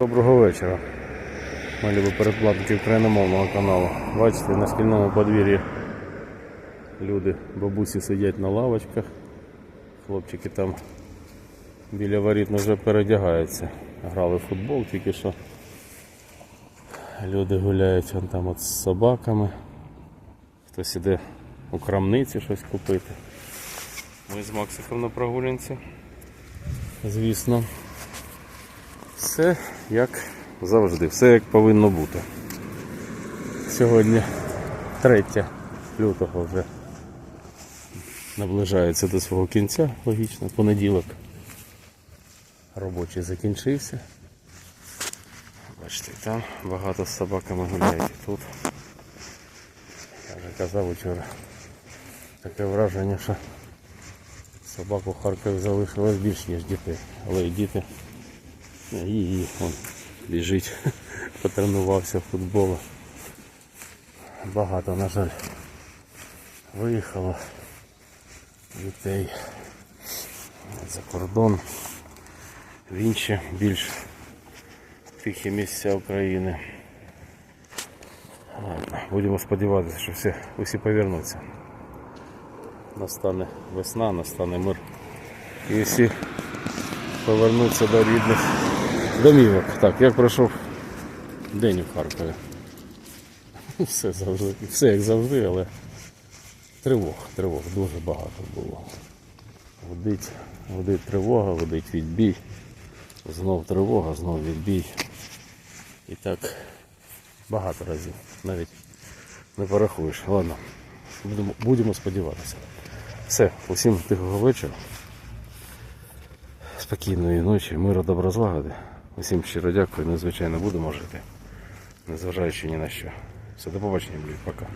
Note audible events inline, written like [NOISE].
Доброго вечора. Ми любі передплатники україномовного каналу. Бачите, на шкільному подвір'ї люди, бабусі сидять на лавочках. Хлопчики там біля воріт вже передягаються. Грали в футбол тільки що. Люди гуляють вон там от з собаками. Хтось іде у крамниці щось купити. Ми з Максиком на прогулянці. Звісно. Все як завжди, все як повинно бути. Сьогодні 3 лютого вже наближається до свого кінця, логічно, понеділок. Робочий закінчився. Бачите, там багато з собаками гуляють тут. Я вже казав вчора. Таке враження, що собак у Харкові залишилось більш, ніж дітей. Але і діти і он біжить, [LAUGHS] потренувався в футболу. Багато, на жаль, виїхало дітей за кордон в інші більш тихі місця України. Будемо сподіватися, що всі, усі повернуться. Настане весна, настане мир. І всі повернуться до рідних домівок. Так, як пройшов день у Харкові. [LAUGHS] Все завжди, все як завжди, але тривог, тривог дуже багато було. Гудить, гудить тривога, гудить відбій. Знов тривога, знов відбій. І так багато разів. Навіть не порахуєш. Ладно, будемо, будемо сподіватися. Все, усім тихого вечора. Спокійної ночі, миру, добра злагоди. Усім щиро дякую, незвичайно будемо жити, незважаючи ні на що. Все, до побачення, блін, пока.